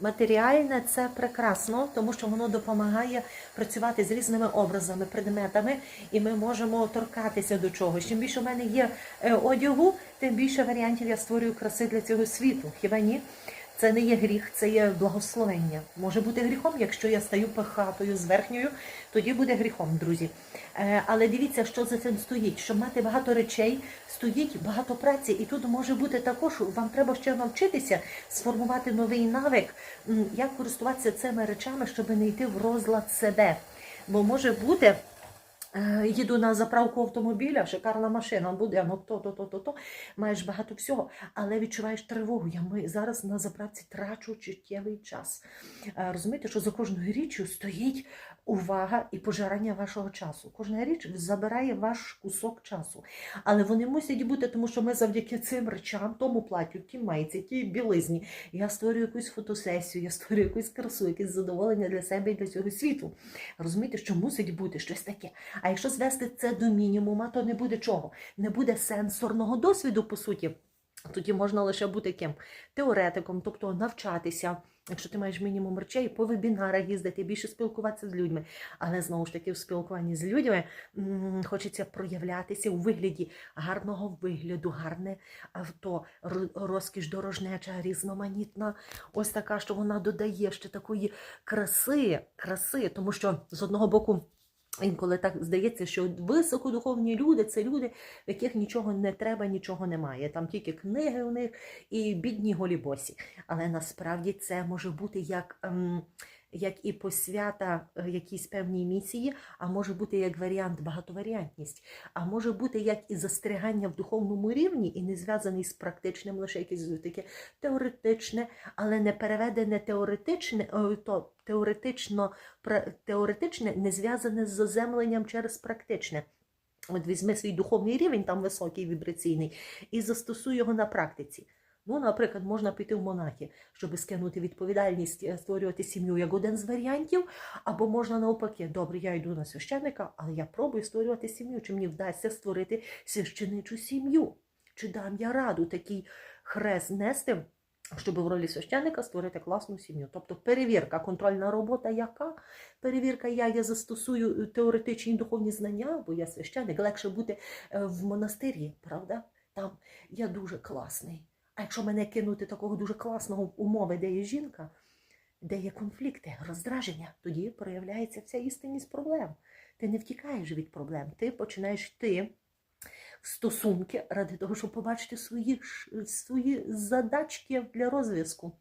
Матеріальне це прекрасно, тому що воно допомагає працювати з різними образами, предметами, і ми можемо торкатися до чогось. Чим більше в мене є е, одягу, тим більше варіантів я створюю краси для цього світу. Хіба ні? Це не є гріх, це є благословення. Може бути гріхом, якщо я стаю пихатою з верхньою, тоді буде гріхом, друзі. Е, Але дивіться, що за цим стоїть. Щоб мати багато речей, стоїть багато праці, і тут може бути також. Вам треба ще навчитися сформувати новий навик, як користуватися цими речами, щоб не йти в розлад себе. Бо може бути. Е, Їду на заправку автомобіля, шикарна машина, будинок, то, то, то, то, то. Маєш багато всього, але відчуваєш тривогу. Я ми зараз на заправці трачу чуттєвий час. Е, Розумієте, що за кожною річчю стоїть увага і пожирання вашого часу. Кожна річ забирає ваш кусок часу. Але вони мусять бути, тому що ми завдяки цим речам, тому платю, тій майці, тій білизні. Я створюю якусь фотосесію, я створюю якусь красу, якесь задоволення для себе і для цього світу. Розумієте, що мусить бути щось таке. А якщо звести це до мінімума, то не буде чого? Не буде сенсорного досвіду, по суті. Тоді можна лише бути ким? Теоретиком, тобто навчатися. Якщо ти маєш мінімум речей, по вебінарах їздити, більше спілкуватися з людьми. Але знову ж таки, в спілкуванні з людьми хочеться проявлятися у вигляді гарного вигляду, гарне авто, розкіш дорожнеча, різноманітна. Ось така, що вона додає ще такої краси, краси, тому що з одного боку. Інколи так здається, що високодуховні люди це люди, в яких нічого не треба, нічого немає. Там тільки книги у них і бідні голібосі. Але насправді це може бути як, ем, як і посвята е, якійсь певній місії, а може бути як варіант багатоваріантність, а може бути як і застерігання в духовному рівні, і не зв'язаний з практичним, лише якесь таке теоретичне, але не переведене теоретичне, то теоретично, теоретичне не зв'язане з заземленням через практичне. От візьми свій духовний рівень, там високий вібраційний, і застосуй його на практиці. Ну, наприклад, можна піти в монахи, щоб скинути відповідальність, е, створювати сім'ю як один з варіантів, або можна навпаки, добре, я йду на священника, але я пробую створювати сім'ю. Чи мені вдасться створити священичу сім'ю? Чи дам я раду такий хрест нести? Щоб в ролі священника створити класну сім'ю. Тобто перевірка, контрольна робота яка? Перевірка, я, я застосую е, теоретичні духовні знання, бо я священник, легше бути е, в монастирі, правда? Там я дуже класний. А якщо мене кинути такого дуже класного умови, де є жінка, де є конфлікти, роздраження, тоді проявляється вся істинність проблем. Ти не втікаєш від проблем, ти починаєш йти в стосунки ради того, щоб побачити свої, свої задачки для розв'язку.